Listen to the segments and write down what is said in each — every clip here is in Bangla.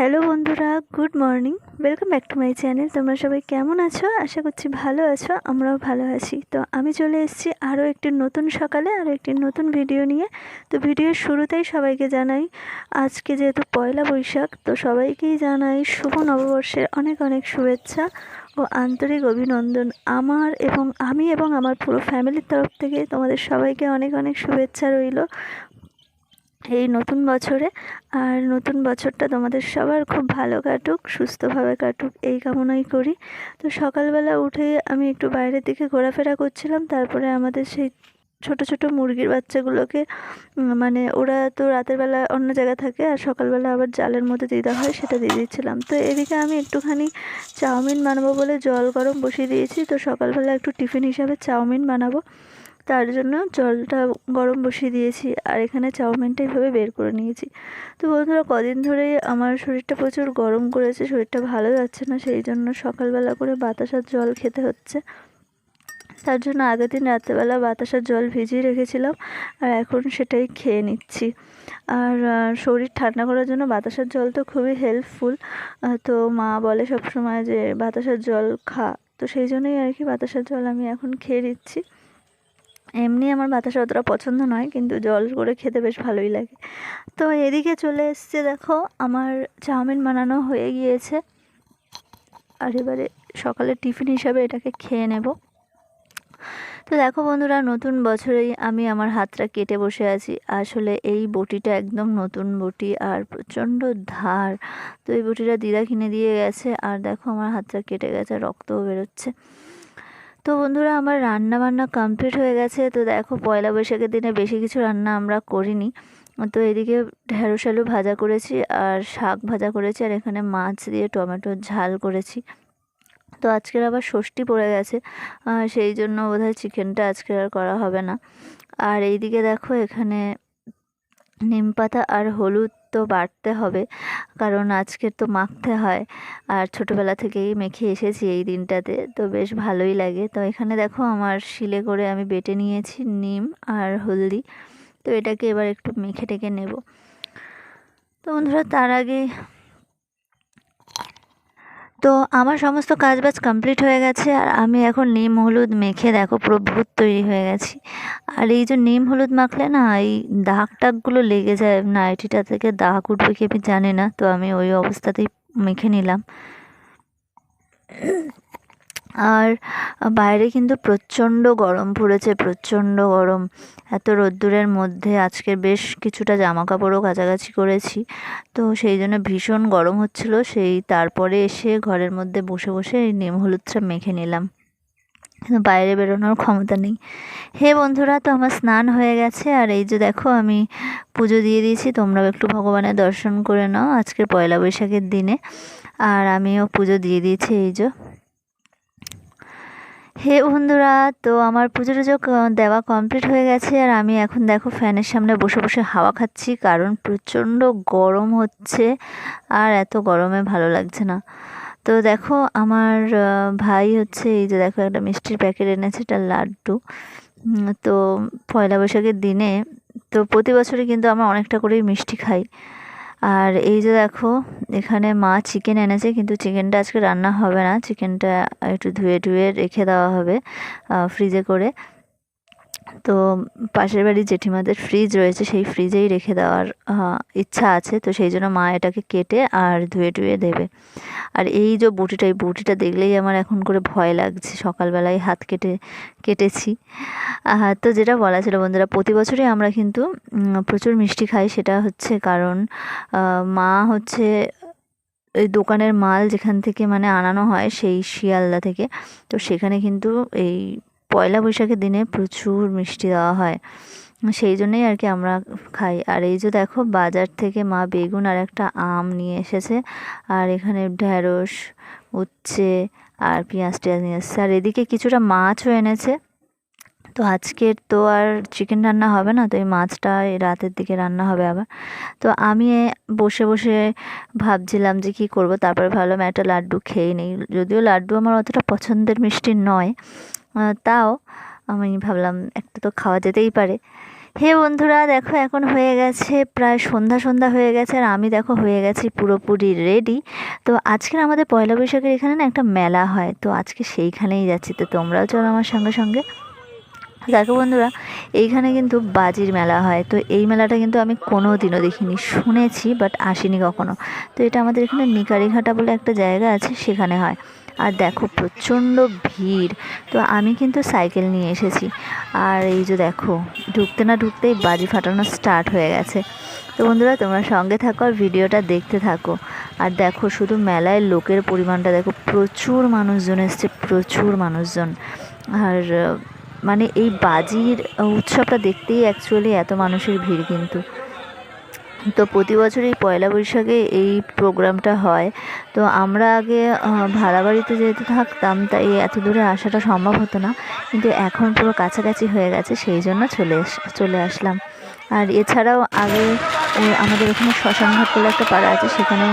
হ্যালো বন্ধুরা, good morning. Welcome back to my channel তোমরা সবাই কেমন আছো? আশা করছি ভালো আছো, আমরাও ভালো আছি। তো আমি চলে এসেছি আরও একটি নতুন সকালে, আরও একটি নতুন ভিডিও নিয়ে। তো ভিডিওর শুরুতেই সবাইকে জানাই, আজকে যেহেতু পয়লা বৈশাখ, তো সবাইকেই জানাই শুভ নববর্ষের অনেক অনেক শুভেচ্ছা ও আন্তরিক অভিনন্দন আমার এবং আমি এবং আমার পুরো ফ্যামিলির তরফ থেকে তোমাদের সবাইকে অনেক অনেক শুভেচ্ছা রইল। এই নতুন বছরে। আর নতুন বছরটা তোমাদের সবার খুব ভালো কাটুক, সুস্থভাবে কাটুক, এই কামনাই করি। তো সকালবেলা উঠে আমি একটু বাইরের দিকে ঘোরাফেরা করছিলাম, তারপরে আমাদের সেই ছোট ছোট মুরগির বাচ্চাগুলোকে মানে ওরা তো রাতের বেলা অন্য জায়গায় থাকে আর সকালবেলা আবার জালের মধ্যে দিতে হয়, সেটা দিয়ে দিচ্ছিলাম তো এদিকে আমি একটুখানি চাউমিন বানাবো বলে জল গরম বসিয়ে দিয়েছি, তো সকালবেলা একটু টিফিন হিসাবে চাউমিন বানাবো। তার জন্য জলটা গরম বসিয়ে দিয়েছি আর এখানে চাউমিনটা এইভাবে বের করে নিয়েছি। তো বন্ধুরা, কদিন ধরেই আমার শরীরটা প্রচুর গরম করেছে, শরীরটা ভালো যাচ্ছে না, সেই জন্য সকালবেলা করে বাতাসার জল খেতে হচ্ছে। তার জন্য আগের দিন রাত্রেবেলা বাতাসার জল ভিজিয়ে রেখেছিলাম আর এখন সেটাই খেয়ে নিচ্ছি। আর শরীর ঠান্ডা করার জন্য বাতাসার জল তো খুবই হেল্পফুল তো মা বলে সব সময় যে বাতাসার জল খা। তো সেই জন্যই আর কি বাতাসার জল আমি এখন খেয়ে নিচ্ছি। এমনি আমার বাতাসা অতটা পছন্দ নয়, কিন্তু জল করে খেতে বেশ ভালোই লাগে। তো এদিকে চলে এসছে দেখো, আমার চাউমিন বানানো হয়ে গিয়েছে। আর এবারে সকালে টিফিন হিসাবে এটাকে খেয়ে নেব। তো দেখো বন্ধুরা, নতুন বছরেই আমি আমার হাতটা কেটে বসে আছি। আসলে এই বটিটা একদম নতুন বটি আর প্রচণ্ড ধার। তো এই বটিটা দিদা কিনে দিয়ে গেছে, আর দেখো আমার হাতটা কেটে গেছে, রক্তও বেরোচ্ছে। তো বন্ধুরা, আমার রান্না বান্না কমপ্লিট হয়ে গেছে। তো দেখো, পয়লা বৈশাখের দিনে বেশি কিছু রান্না আমরা করিনি। তো এদিকে ঢেঁড়স আলু ভাজা করেছি আর শাক ভাজা করেছি আর এখানে মাছ দিয়ে টমেটোর ঝাল করেছি। তো আজকের আবার ষষ্ঠী পড়ে গেছে সেই জন্য বোধহয় চিকেনটা আজকে আর করা হবে না। আর এইদিকে দেখো, এখানে নিম পাতা আর হলুদ তো বাড়তে হবে। কারণ আজকের তো মাখতে হয়। আর ছোটোবেলা থেকেই মেখে এসেছি এই দিনটাতে, তো বেশ ভালোই লাগে। তো এখানে দেখো আমার শিলে করে আমি বেটে নিয়েছি নিম আর হলদি। তো এটাকে এবার একটু মেখে টেকে নেব। তো বন্ধুরা, তার আগে তো আমার সমস্ত কাজবাজ কমপ্লিট হয়ে গেছে আর আমি এখন নিম, হলুদ মেখে দেখো পুরো ভূত তৈরি হয়ে গেছি। আর এই যে নিম, হলুদ মাখলে না এই দাগ টাগগুলো লেগে যায় নাইটিটা থেকে, দাগ উঠবে কি আমি জানি না, তো আমি ওই অবস্থাতেই মেখে নিলাম। আর বাইরে কিন্তু প্রচণ্ড গরম পড়েছে, প্রচণ্ড গরম। এত রোদ্দুরের মধ্যে আজকে বেশ কিছুটা জামা কাপড়ও কাছাকাছি করেছি। তো সেই জন্য ভীষণ গরম হচ্ছিল, সেই তারপরে এসে ঘরের মধ্যে বসে বসে এই নিম হলুদটা মেখে নিলাম। কিন্তু বাইরে বেরোনোর ক্ষমতা নেই। হে বন্ধুরা, তো আমার স্নান হয়ে গেছে, আর এই যে দেখো আমি পুজো দিয়ে দিয়েছি, তোমরাও একটু ভগবানের দর্শন করে নাও আজকের পয়লা বৈশাখের দিনে। আর আমিও পুজো দিয়ে দিয়েছি, এই যে। হে বন্ধুরা, তো আমার পুজো টুজো দেওয়া কমপ্লিট হয়ে গেছে আর আমি এখন দেখো ফ্যানের সামনে বসে বসে হাওয়া খাচ্ছি কারণ প্রচণ্ড গরম হচ্ছে আর এত গরমে ভালো লাগছে না। তো দেখো আমার ভাই হচ্ছে এই যে দেখো একটা মিষ্টির প্যাকেট এনেছে, এটা লাড্ডু। তো পয়লা বৈশাখের দিনে, তো প্রতি বছরই কিন্তু আমরা অনেকটা করেই মিষ্টি খাই। আর এই যে দেখো, এখানে মা চিকেন এনেছে, কিন্তু চিকেনটা আজকে রান্না হবে না। চিকেনটা একটু ধুয়ে ধুয়ে রেখে দেওয়া হবে ফ্রিজে করে। তো পাশের বাড়ির জেঠিমাদের ফ্রিজ রয়েছে, সেই ফ্রিজেই রেখে দেওয়ার ইচ্ছা আছে। তো সেই জন্য মা এটাকে কেটে আর ধুয়ে টুয়ে দেবে। আর এই যে বুটিটা, এই বুটিটা দেখলেই আমার এখন করে ভয় লাগছে। সকালবেলায় হাত কেটে, কেটেছি। তো যেটা বলা ছিল, বন্ধুরা, প্রতি বছরই আমরা কিন্তু প্রচুর মিষ্টি খাই। সেটা হচ্ছে কারণ মা হচ্ছে এই দোকানের মাল যেখান থেকে মানে আনানো হয়, সেই শিয়ালদা থেকে। তো সেখানে কিন্তু এই পয়লা বৈশাখের দিনে প্রচুর মিষ্টি দেওয়া হয়। সেই জন্যই আর কি আমরা খাই। আর এই যে দেখো, বাজার থেকে মা বেগুন আর একটা আম নিয়ে এসেছে। আর এখানে ঢ্যাঁড়স উচ্ছে আর পেঁয়াজ টেয়াজ নিয়ে এসেছে। আর এদিকে কিছুটা মাছও এনেছে। তো আজকের তো আর চিকেন রান্না হবে না, তো এই মাছটা রাতের দিকে রান্না হবে আবার। তো আমি বসে বসে ভাবছিলাম যে কি করব। তারপরে ভাবলাম একটা লাড্ডু খেয়ে নিই। যদিও লাড্ডু আমার অতটা পছন্দের মিষ্টি নয় তাও আমি ভাবলাম একটা তো খাওয়া যেতেই পারে। হে বন্ধুরা, দেখো এখন হয়ে গেছে প্রায় সন্ধ্যা সন্ধ্যা হয়ে গেছে আর আমি দেখো হয়ে গেছি পুরোপুরি রেডি তো আজকের আমাদের পয়লা বৈশাখের এখানে না একটা মেলা হয়, তো আজকে সেইখানেই যাচ্ছি। তো তোমরাও চলো আমার সঙ্গে সঙ্গে। দেখো বন্ধুরা, এইখানে কিন্তু বাজির মেলা হয়, তো এই মেলাটা কিন্তু আমি কোনো দিনও দেখিনি, শুনেছি বাট আসিনি কখনো। তো এটা আমাদের এখানে নিকারিঘাটা বলে একটা জায়গা আছে, সেখানে হয়। আর দেখো প্রচণ্ড ভিড়। তো আমি কিন্তু সাইকেল নিয়ে এসেছি। আর এই যে দেখো, ঢুকতে না ঢুকতেই বাজি ফাটানো স্টার্ট হয়ে গেছে। তো বন্ধুরা, তোমরা সঙ্গে থাকো আর ভিডিওটা দেখতে থাকো। আর দেখো, শুধু মেলায় লোকের পরিমাণটা দেখো, প্রচুর মানুষজন এসছে, প্রচুর মানুষজন। আর মানে এই বাজির উৎসবটা দেখতেই অ্যাকচুয়ালি এত মানুষের ভিড় কিন্তু। তো প্রতি বছরই পয়লা বৈশাখে এই প্রোগ্রামটা হয়। তো আমরা আগে ভাড়া বাড়িতে যেহেতু থাকতাম, তাই এত দূরে আসাটা সম্ভব হতো না। কিন্তু এখন পুরো কাছাকাছি হয়ে গেছে, সেই জন্য চলে চলে আসলাম। আর এছাড়াও আগে আমাদের এখানে শ্মশানঘাট বলে একটা পাড়া আছে সেখানে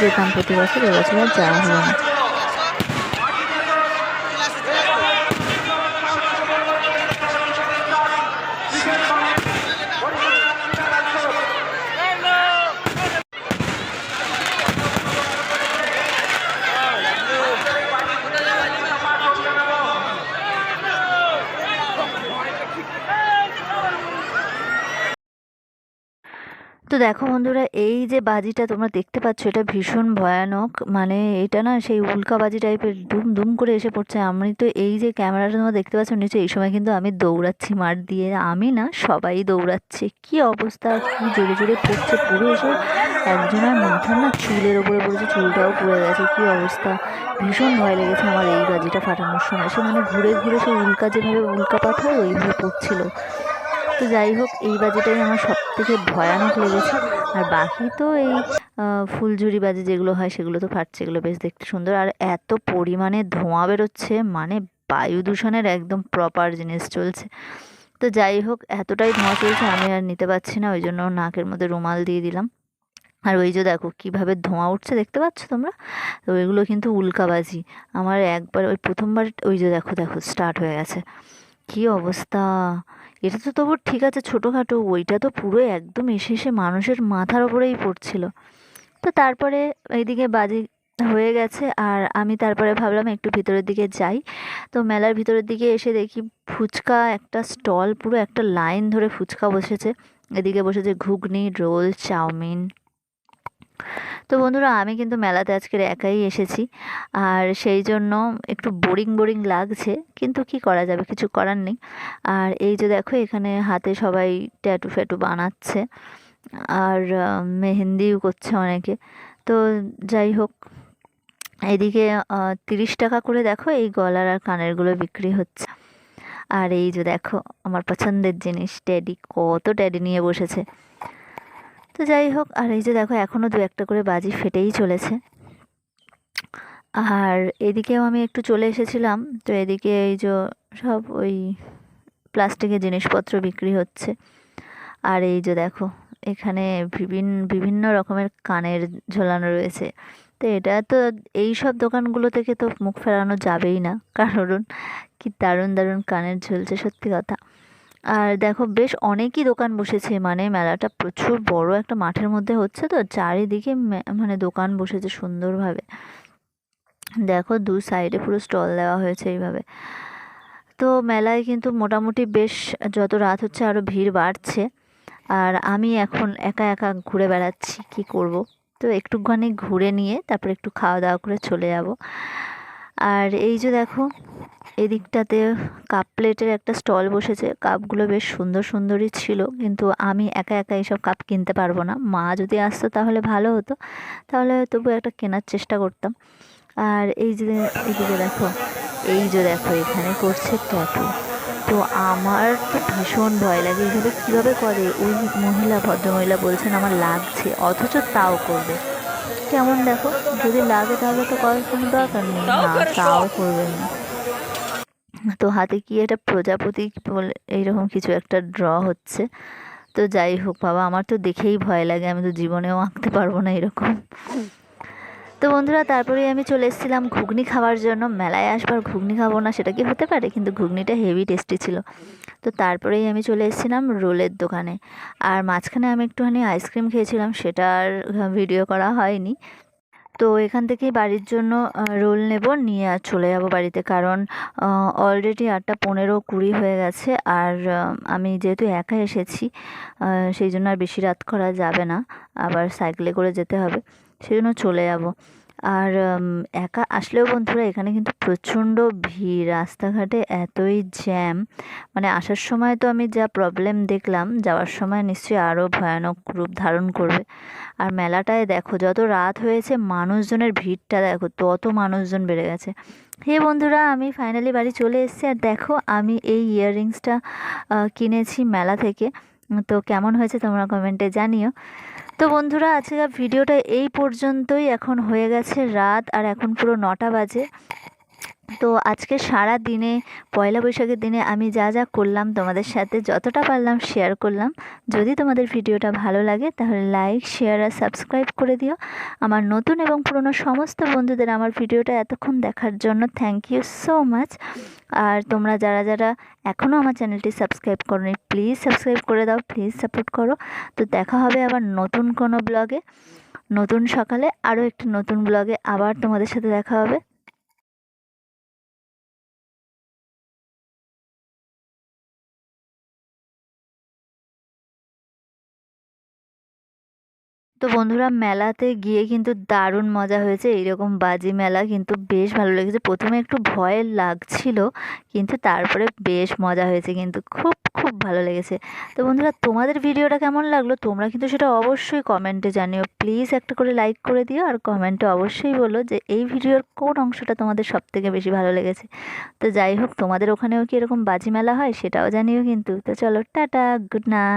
যেতাম প্রতি বছর, এবছর আর যাওয়া হলো না। তো দেখো বন্ধুরা, এই যে বাজিটা তোমরা দেখতে পাচ্ছ, এটা ভীষণ ভয়ানক। মানে এটা না সেই উল্কা বাজি টাইপের দুম দুম করে এসে পড়ছে। আমি তো এই যে ক্যামেরাটা তোমরা দেখতে পাচ্ছ নিচে, এই সময় কিন্তু আমি দৌড়াচ্ছি মাঠ দিয়ে। আমি না সবাই দৌড়াচ্ছে। কি অবস্থা, কি জোরে জোরে পড়ছে পুরো এসে। একজনের মাথার না চুলের ওপরে পড়েছে, চুলটাও পুড়ে গেছে, কি অবস্থা। ভীষণ ভয় লেগেছে আমার এই বাজিটা ফাটানোর সময়। সে মানে ঘুরে ঘুরে সেই উল্কা যেভাবে উল্কা পাথর, ওইভাবে পড়ছিল। তো যাই হোক, এই বাজিটাই আমার সব থেকে ভয়ানক লেগেছে। আর বাকি তো এই ফুলঝুরি বাজি যেগুলো হয়, সেগুলো তো ফাটছে, এগুলো বেশ দেখতে সুন্দর। আর এত পরিমাণে ধোঁয়া বেরোচ্ছে মানে বায়ু দূষণের একদম প্রপার জিনিস চলছে। তো যাই হোক, এতটাই ধোঁয়া চলছে, আমি আর নিতে পারছি না, ওই জন্য নাকের মধ্যে রুমাল দিয়ে দিলাম। আর ওই যে দেখো, কীভাবে ধোঁয়া উঠছে, দেখতে পাচ্ছ তোমরা? তো ওইগুলো কিন্তু উল্কাবাজি আমার একবার, ওই প্রথমবার, ওই যে দেখো দেখো স্টার্ট হয়ে গেছে। কী অবস্থা? এটা তো তবু ঠিক আছে ছোটোখাটো, ওইটা তো পুরো একদম এসে এসে মানুষের মাথার ওপরেই পড়ছিল। তো তারপরে এইদিকে বাজি হয়ে গেছে আর আমি তারপরে ভাবলাম একটু ভিতরের দিকে যাই। তো মেলার ভিতরের দিকে এসে দেখি ফুচকা একটা স্টল, পুরো একটা লাইন ধরে ফুচকা বসেছে। এদিকে বসেছে ঘুগনি, রোল, চাউমিন তো বন্ধুরা, আমি কিন্তু মেলাতে আজকের একাই এসেছি। আর সেই জন্য একটু বোরিং বোরিং লাগছে, কিন্তু কি করা যাবে, কিছু করার নেই। আর এই যে দেখো, এখানে হাতে সবাই ট্যাটু ফ্যাটু বানাচ্ছে, আর মেহেন্দিও করছে অনেকে। তো যাই হোক, এদিকে তিরিশ টাকা করে দেখো, এই গলার আর কানেরগুলো বিক্রি হচ্ছে। আর এই যে দেখো, আমার পছন্দের জিনিস ট্যাডি কত ট্যাডি নিয়ে বসেছে। তো যাই হোক, আর এই যে দেখো এখনও দু একটা করে বাজি ফেটেই চলেছে। আর এদিকেও আমি একটু চলে এসেছিলাম, তো এদিকে এই যে সব ওই প্লাস্টিকের জিনিসপত্র বিক্রি হচ্ছে। আর এই যে দেখো, এখানে বিভিন্ন বিভিন্ন রকমের কানের ঝোলানো রয়েছে। তো এটা তো এই সব দোকানগুলো থেকে তো মুখ ফেরানো যাবেই না, কারণ কি দারুণ দারুণ কানের ঝুলছে, সত্যি কথা। আর দেখো বেশ অনেকই দোকান বসেছে মানে মেলাটা প্রচুর বড় একটা মাঠের মধ্যে হচ্ছে তো, চারিদিকে মানে দোকান বসেছে সুন্দরভাবে। দেখো দু সাইডে পুরো স্টল দেওয়া হয়েছে এইভাবে। তো মেলায় কিন্তু মোটামুটি বেশ যত রাত হচ্ছে আরও ভিড় বাড়ছে। আর আমি এখন একা একা ঘুরে বেড়াচ্ছি, কি করব? তো একটুখানি ঘুরে নিয়ে তারপর একটু খাওয়া দাওয়া করে চলে যাব। আর এই যে দেখো এদিকটাতে কাপ প্লেটের একটা স্টল বসেছে। কাপগুলো বেশ সুন্দর সুন্দরই ছিল, কিন্তু আমি একা একা এইসব কাপ কিনতে পারব না। মা যদি আসতো তাহলে ভালো হতো, তাহলে তবু একটা কেনার চেষ্টা করতাম। আর এই যে এদিকে দেখো, এই যে দেখো, এখানে করছে ট্যাটু। তো আমার তো ভীষণ ভয় লাগে এইভাবে কীভাবে করে? ওই মহিলা, ভদ্রমহিলা বলছেন আমার লাগছে, অথচ তাও করবে। কেমন দেখো, যদি লাগে তাহলে তো করার কোনো দরকার নেই। না, তাও করবে না। তো হাতে কি একটা প্রজাপতি বলে এইরকম কিছু একটা ড্র হচ্ছে। তো যাই হোক বাবা, আমার তো দেখেই ভয় লাগে, আমি তো জীবনেও আঁকতে পারব না এরকম। তো বন্ধুরা তারপরে আমি চলে এসেছিলাম ঘুগনি খাওয়ার জন্য। মেলায় আসবার ঘুগনি খাব না সেটা কি হতে পারে? কিন্তু ঘুগনিটা হেভি টেস্টি ছিল। তো তারপরেই আমি চলে এসেছিলাম রোলের দোকানে। আর মাঝখানে আমি একটুখানি আইসক্রিম খেয়েছিলাম সেটা আর ভিডিও করা হয়নি। তো এখান থেকেই বাড়ির জন্য রোল নেব, নিয়ে আর চলে যাব বাড়িতে। কারণ অলরেডি আটটা পনেরো কুড়ি হয়ে গেছে আর আমি যেহেতু একা এসেছি সেই জন্য আর বেশি রাত করা যাবে না। আবার সাইকেলে করে যেতে হবে সেই জন্য চলে যাব। আর একা আসলেও বন্ধুরা এখানে কিন্তু প্রচণ্ড ভিড়। রাস্তাঘাটে এতই জ্যাম মানে আসার সময় তো আমি যা প্রবলেম দেখলাম, যাওয়ার সময় নিশ্চয়ই আরও ভয়ানক রূপ ধারণ করবে। আর মেলাটায় দেখো, যত রাত হয়েছে, মানুষজনের ভিড়টা দেখো, তত মানুষজন বেড়ে গেছে। হে বন্ধুরা, আমি ফাইনালি বাড়ি চলে এসেছি আর দেখো, আমি এই ইয়াররিংসটা কিনেছি মেলা থেকে। তো কেমন হয়েছে তোমরা কমেন্টে জানিও। তো বন্ধুরা, আজকের ভিডিওটা এই পর্যন্তই। এখন হয়ে গেছে রাত, আর এখন পুরো নটা বাজে। তো আজকে সারা দিনে, পয়লা বৈশাখের দিনে আমি যা যা করলাম তোমাদের সাথে, যতটা পারলাম শেয়ার করলাম। যদি তোমাদের ভিডিওটা ভালো লাগে, তাহলে লাইক শেয়ার আর সাবস্ক্রাইব করে দিও। আমার নতুন এবং পুরনো সমস্ত বন্ধুদের আমার ভিডিওটা এতক্ষণ দেখার জন্য থ্যাংক ইউ সো মাচ আর তোমরা যারা যারা এখনও আমার চ্যানেলটি সাবস্ক্রাইব করোনি প্লিজ সাবস্ক্রাইব করে দাও প্লিজ সাপোর্ট করো। তো দেখা হবে আবার নতুন কোনো ব্লগে নতুন সকালে আরও একটি নতুন ব্লগে আবার তোমাদের সাথে দেখা হবে। তো বন্ধুরা মেলাতে গিয়ে কিন্তু দারুণ মজা হয়েছে। এইরকম বাজি মেলা কিন্তু বেশ ভালো লেগেছে। প্রথমে একটু ভয় লাগছিল, কিন্তু তারপরে বেশ মজা হয়েছে কিন্তু। খুব খুব ভালো লেগেছে। তো বন্ধুরা, তোমাদের ভিডিওটা কেমন লাগল? তোমরা কিন্তু সেটা অবশ্যই কমেন্টে জানিও। প্লিজ একটা করে লাইক করে দিও আর কমেন্টে অবশ্যই বলো যে এই ভিডিওর কোন অংশটা তোমাদের সব থেকে বেশি ভালো লেগেছে। তো যাই হোক, তোমাদের ওখানেও কি এরকম বাজি মেলা হয় সেটাও জানিও কিন্তু। তো চলো, টাটা, গুড নাইট।